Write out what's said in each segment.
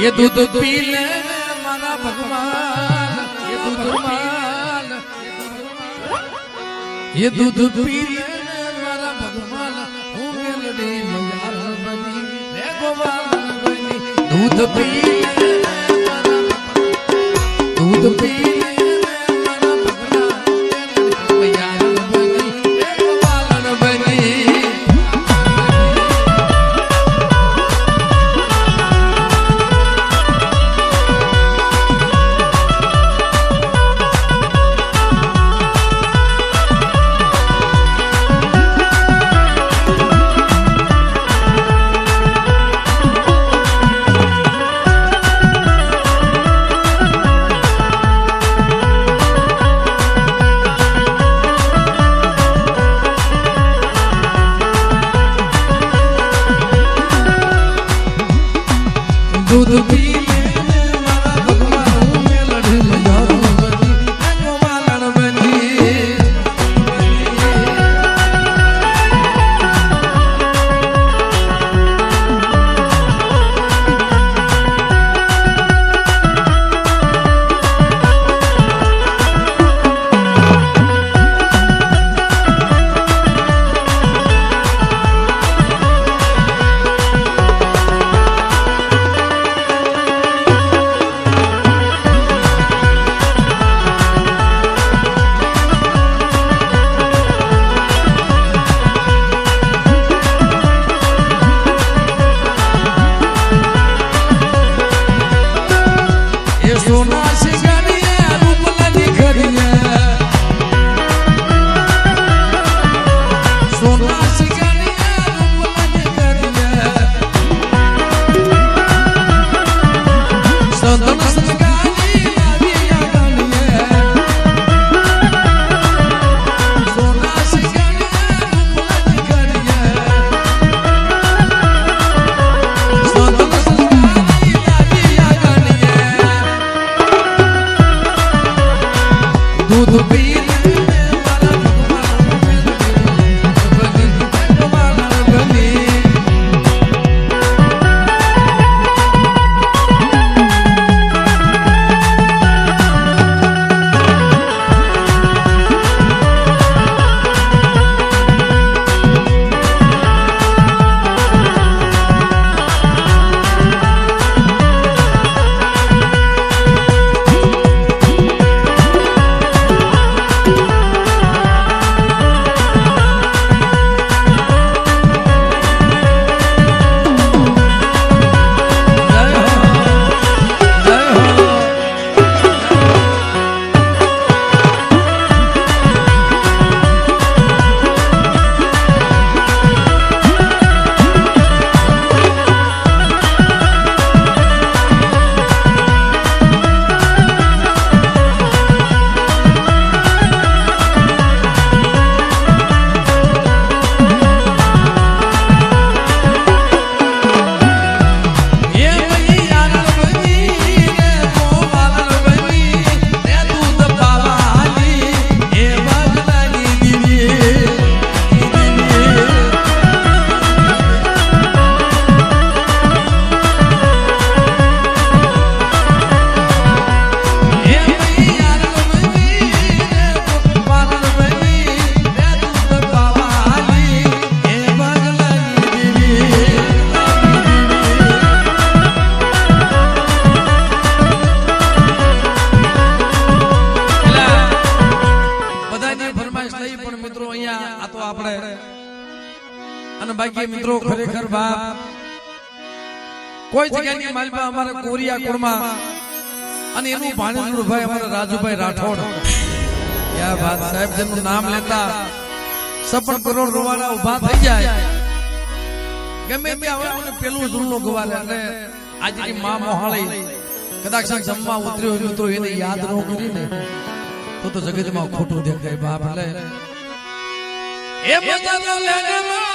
ये दूध पी ले माना भगवान ये दूध माल ये दूध पी ले मारा भगवान हूँ मेलडी मजार बनी रे गोवान बनी दूध पी ले दूध पी ले दूध Así would be બાકી મિત્રો ખરેખર બાપ કોઈ જગ્યાની માલમાં અમારા કોરિયા કુળમાં અને એનું ભાણેજનું ભાઈ અમારા રાજુભાઈ રાઠોડ. યા વાત સાહેબ જેનું નામ લેતા સપન કરોડ રૂવાના ઊભા થઈ જાય. ગમે તે આવે મને પેલું ધૂળનો ગવાલે એટલે આજની મા મોહાળી કદાચ જમવા ઉતર્યો મિત્રો એને યાદ ન કરીને તો તો જગતમાં ખોટું દેખાય બાપ એટલે એ મજાનો લેને માં લેને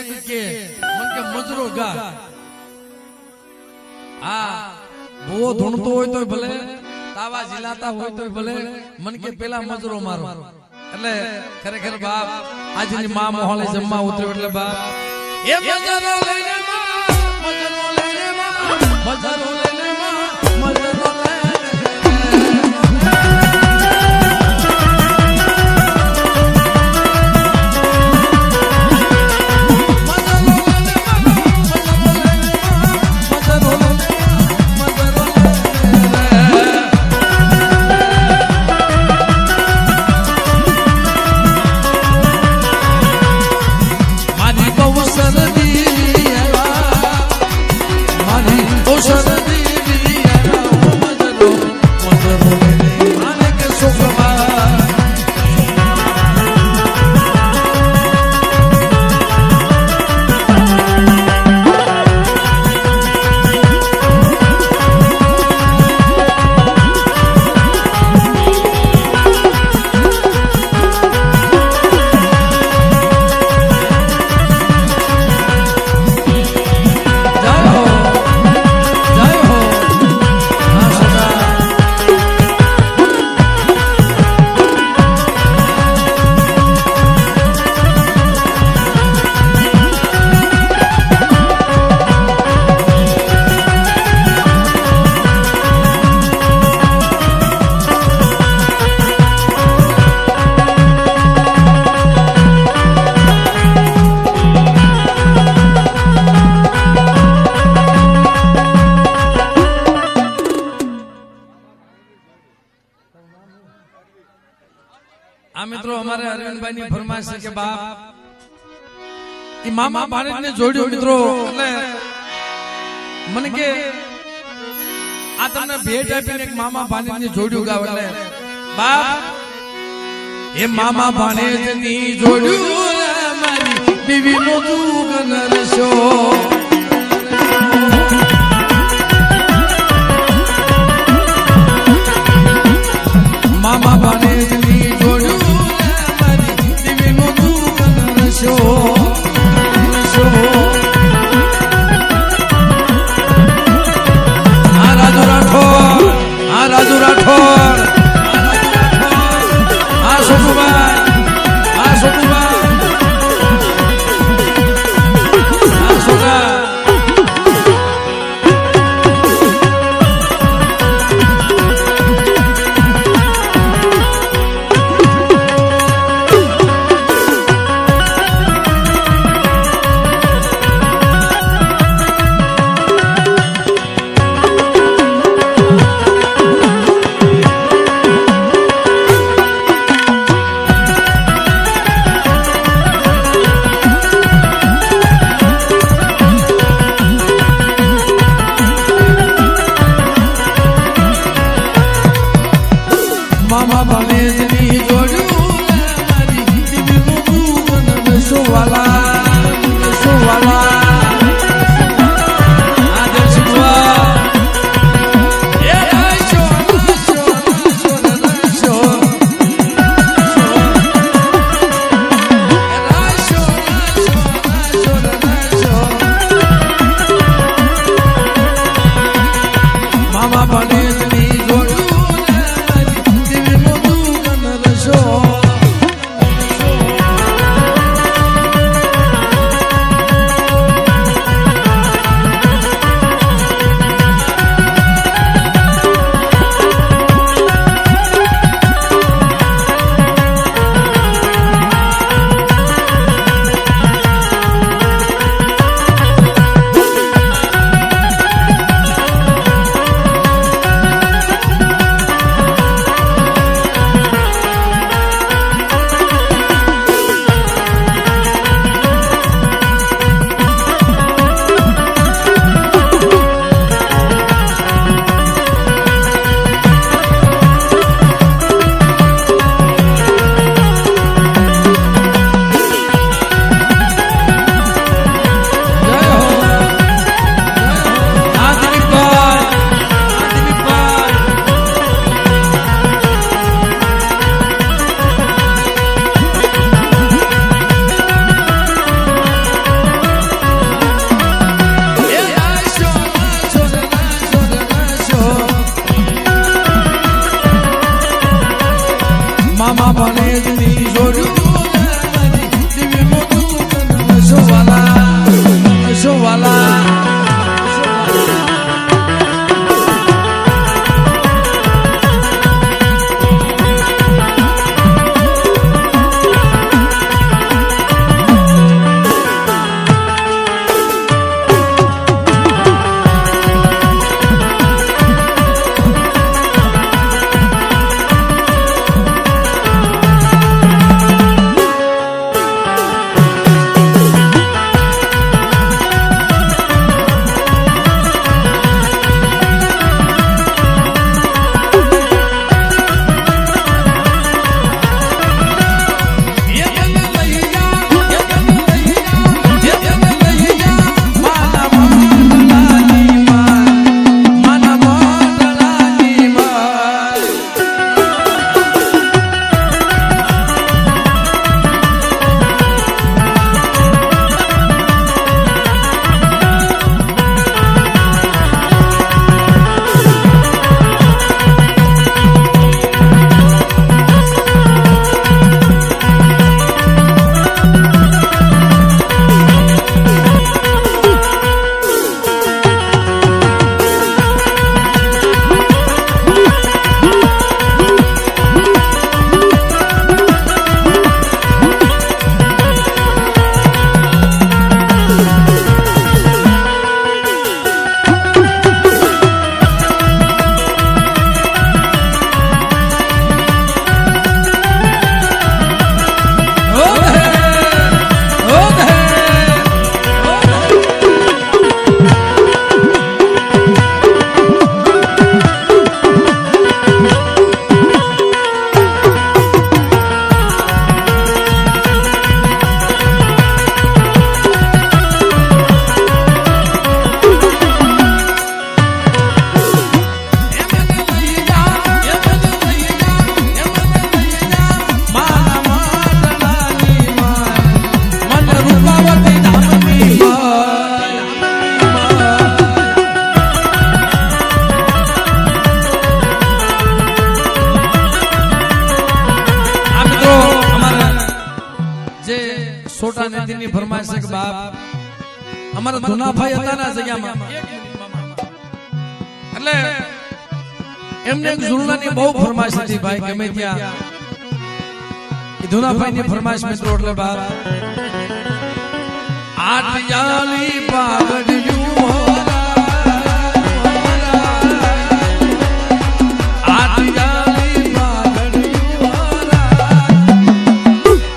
એક કે મન મજરો ગા આ મજરો એટલે ખરેખર બાપ આજની મા મોહલે જમવા ઉતર્યો એટલે બાપ એ મજાનો લઈને માં લઈને માં લઈને આ મિત્રો અમારે અરવિંદભાઈ ની ફરમાઈશ છે કે બાપ એ મામા ભારત ને જોડ્યું મિત્રો. એટલે મને કે આ તમને ભેટ આપીને એક મામા ભાણેજ ને જોડ્યું ગાવ એટલે. બાપ એ મામા ભાણેજની જોડ્યું મારી બીવી નો દુઃખ નરસો ફરમાઈશ છે કે બાપ અમારા ધુનાભાઈ હતા ના જગ્યામાં. એટલે એમને ઝુલનાની બહુ ફરમાઈશ હતી ભાઈ ગમે ત્યાં. ધુનાભાઈની ફરમાઈશ મિત્રો એટલે બાપ. આટિયાલી જાલી આટિયાલી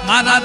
મારા